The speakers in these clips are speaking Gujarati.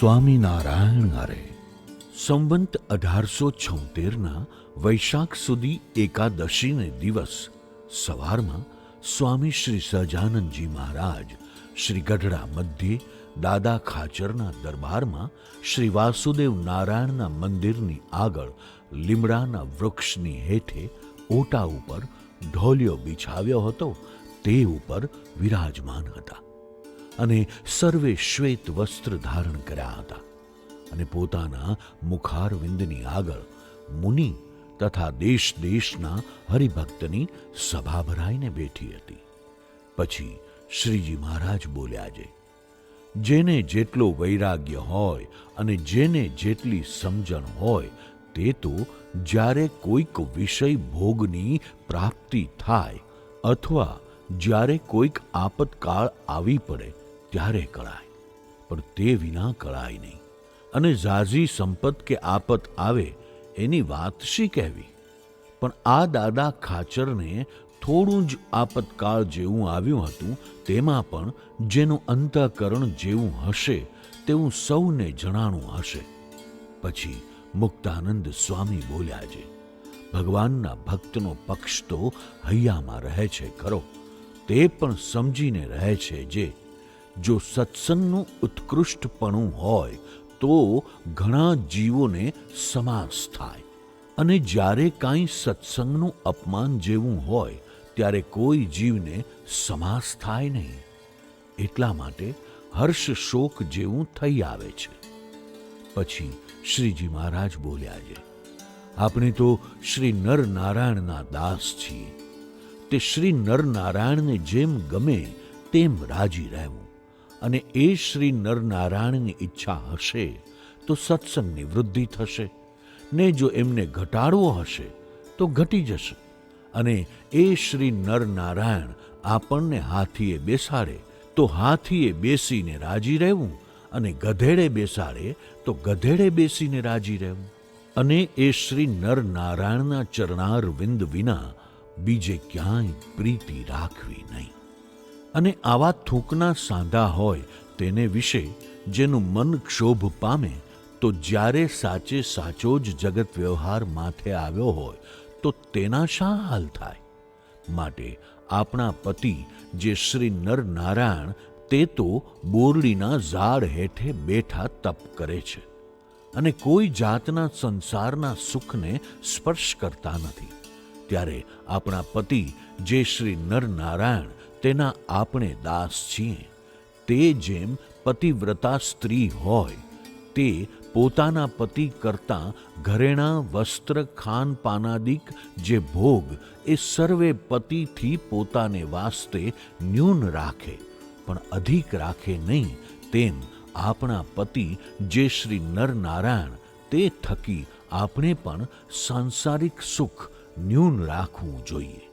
સ્વામિનારાયણ અરે, સંવંત અઢારસો છોતેરના વૈશાખ સુધી એકાદશીને દિવસ સવારમાં સ્વામી શ્રી સહજાનંદજી મહારાજ શ્રી ગઢડા મધ્યે દાદા ખાચરના દરબારમાં શ્રી વાસુદેવ નારાયણના મંદિરની આગળ લીમડાના વૃક્ષની હેઠે ઓટા ઉપર ઢોલિયો બિછાવ્યો હતો, તે ઉપર વિરાજમાન હતા. અને સર્વે શ્વેત વસ્ત્ર ધારણ કર્યા હતા. અને પોતાના મુખારવિંદની આગળ મુનિ તથા દેશ દેશના હરિભક્તની સભા ભરાઈને બેઠી હતી. પછી શ્રીજી મહારાજ બોલ્યા છે, જેને જેટલો વૈરાગ્ય હોય અને જેને જેટલી સમજણ હોય તે તો જ્યારે કોઈક વિષય ભોગની પ્રાપ્તિ થાય અથવા જ્યારે કોઈક આપતકાળ આવી પડે ત્યારે કળાય, પણ તે વિના કળાય નહીં. અને ઝાઝી સંપત કે આપત આવે એની વાત શી કહેવી? પણ આ દાદા ખાચરને થોડું જ આપતકાળ જેવું આવ્યું હતું, તેમાં પણ જેનું અંતઃકરણ જેવું હશે, તેવું સૌને જણાણું હશે. પછી મુક્તાનંદ સ્વામી બોલ્યા છે, ભગવાનના ભક્તનો પક્ષ તો હૈયામાં રહે છે ખરો. તે પણ સમજીને રહે છે જે જો સત્સંગનું ઉત્કૃષ્ટપણું હોય, તો ઘણા જીવોને સમાસ થાય. અને જ્યારે કાંઈ સત્સંગનું અપમાન જેવું હોય, ત્યારે કોઈ જીવને સમાસ થાય નહીં. એટલા માટે હર્ષ શોક જેવું થઈ આવે છે. પછી શ્રીજી મહારાજ બોલ્યા છે, આપણે તો શ્રી નર નારાયણના દાસ છીએ. તે શ્રી નર નારાયણને જેમ ગમે તેમ રાજી રહેવું. અને એ શ્રી નરનારાયણની ઈચ્છા હશે, તો સત્સંગની વૃદ્ધિ થશે. ને જો એમને ઘટાડવો હશે, તો ઘટી જશે. અને એ શ્રી નરનારાયણ આપણને હાથીએ બેસાડે, તો હાથીએ બેસીને રાજી રહેવું અને ગધેડે બેસાડે, તો ગધેડે બેસીને રાજી રહેવું. અને એ શ્રી નરનારાયણના ચરણાર વિંદ વિના બીજે ક્યાંય પ્રીતિ રાખવી નહીં. અને આવા થૂંકના સાંધા હોય તેને વિશે જેનું મન ક્ષોભ પામે, તો જ્યારે સાચે સાચો જ જગત વ્યવહાર માથે આવ્યો હોય, તો તેના શા હાલ થાય? માટે આપણા પતિ જે શ્રી નરનારાયણ તે તો બોરડીના ઝાડ હેઠે બેઠા તપ કરે છે અને કોઈ જાતના સંસારના સુખને સ્પર્શ કરતા નથી. ત્યારે આપણા પતિ જે શ્રી નર નારાયણ તેના આપણે દાસ છીએ. તે જેમ પતિવ્રતા સ્ત્રી હોય, તે પોતાના પતિ કરતાં ઘરેણાં, વસ્ત્ર ખાનપાનાદિક જે ભોગ એ સર્વે પતિથી પોતાને વાસ્તે ન્યૂન રાખે, પણ અધિક રાખે નહીં તેમ આપણા પતિ જે શ્રી નરનારાયણ તે થકી આપણે પણ સાંસારિક સુખ ન્યૂન રાખવું જોઈએ.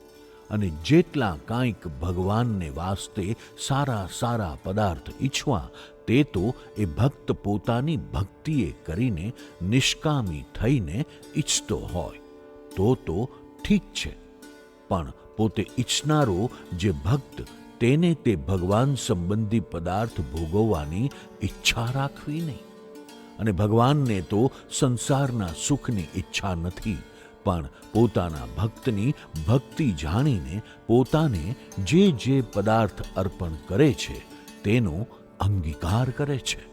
અને જેટલા કાંઈક ભગવાનને વાસ્તે સારા સારા પદાર્થ ઈચ્છવા, તે તો એ ભક્ત પોતાની ભક્તિએ કરીને નિષ્કામી થઈને ઈચ્છતો હોય. તો તો ઠીક છે. પણ પોતે ઈચ્છનારો જે ભક્ત, તેને તે ભગવાન સંબંધી પદાર્થ ભોગવવાની ઈચ્છા રાખવી નહીં. અને ભગવાનને તો સંસારના સુખની ઈચ્છા નથી. પણ પોતાના ભક્તની ભક્તિ જાણીને પોતાને જે જે પદાર્થ અર્પણ કરે છે, તેનો અંગીકાર કરે છે.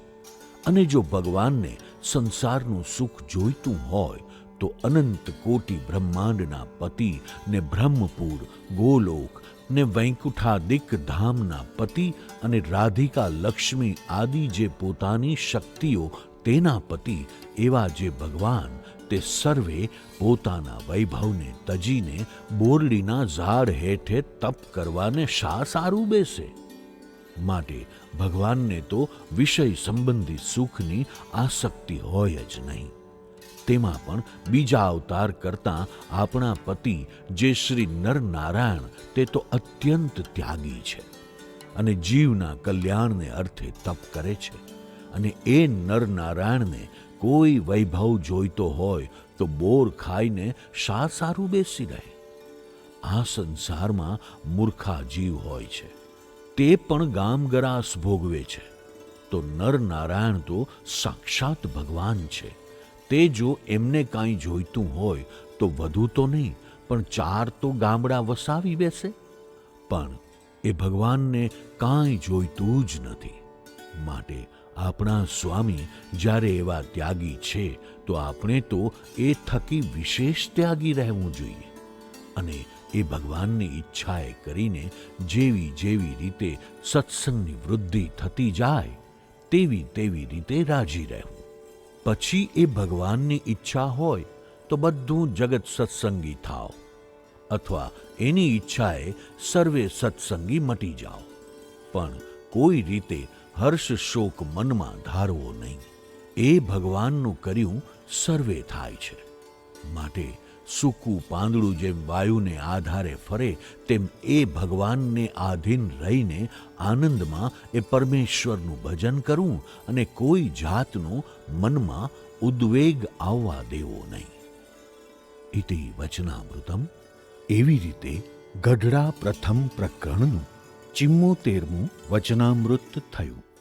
અને જો ભગવાનને સંસારનું સુખ જોઈતું હોય, તો અનંત કોટી બ્રહ્માંડના પતિ ને બ્રહ્મપુર, ગોલોક ને વૈકુંઠાદિક ધામના પતિ અને રાધિકા લક્ષ્મી આદિ જે પોતાની શક્તિઓ તેના પતિ એવા જે ભગવાન તે સર્વે પોતાના વૈભવને તજીને બોરડીના ઝાડ હેઠે તપ કરવાને શા સારું બેસે? માટે ભગવાનને તો વિષય સંબંધી સુખની આસક્તિ હોય જ નહીં. તેમાં પણ બીજા અવતાર કરતાં આપણા પતિ જે શ્રી નરનારાયણ તે તો અત્યંત ત્યાગી છે અને જીવના કલ્યાણને અર્થે તપ કરે છે અને એ નર નારાયણને કોઈ વૈભવ જોઈતો હોય તો બોર ખાઈને શા સારું બેસી રહે. આ સંસારમાં મૂર્ખા જીવ હોય છે. તે પણ ગામગરાસ ભોગવે છે. તો નર નારાયણ તો સાક્ષાત ભગવાન છે. તે જો એમને કાંઈ જોઈતું હોય તો વધુ તો નહીં, પણ ચાર તો ગામડા વસાવી બેસે. પણ એ ભગવાનને કાંઈ જોઈતું જ નથી. માટે આપણા સ્વામી જ્યારે એવા ત્યાગી છે, તો આપણે તો એ થકી વિશેષ ત્યાગી રહેવું જોઈએ. અને એ ભગવાનની ઈચ્છાએ કરીને જેવી જેવી રીતે સત્સંગની વૃદ્ધિ થતી જાય, તેવી તેવી રીતે રાજી રહેવું. પછી એ ભગવાનની ઈચ્છા હોય, તો બધું જગત સત્સંગી થાવ અથવા એની ઈચ્છાએ સર્વે સત્સંગી મટી જાઓ. પણ કોઈ રીતે હર્ષ શોક મનમાં ધારવો નહીં. એ ભગવાનનું કર્યું સર્વે થાય છે. માટે સૂકું પાંદડું જેમ વાયુને આધારે ફરે, તેમ એ ભગવાનને આધીન રહીને આનંદમાં એ પરમેશ્વરનું ભજન કરવું અને કોઈ જાતનો મનમાં ઉદ્વેગ આવવા દેવો નહીં. ઇતિ વચનામૃતમ. એવી રીતે ગઢડા પ્રથમ પ્રકરણનું ચિમ્મોતેરમું વચનામૃત થયું.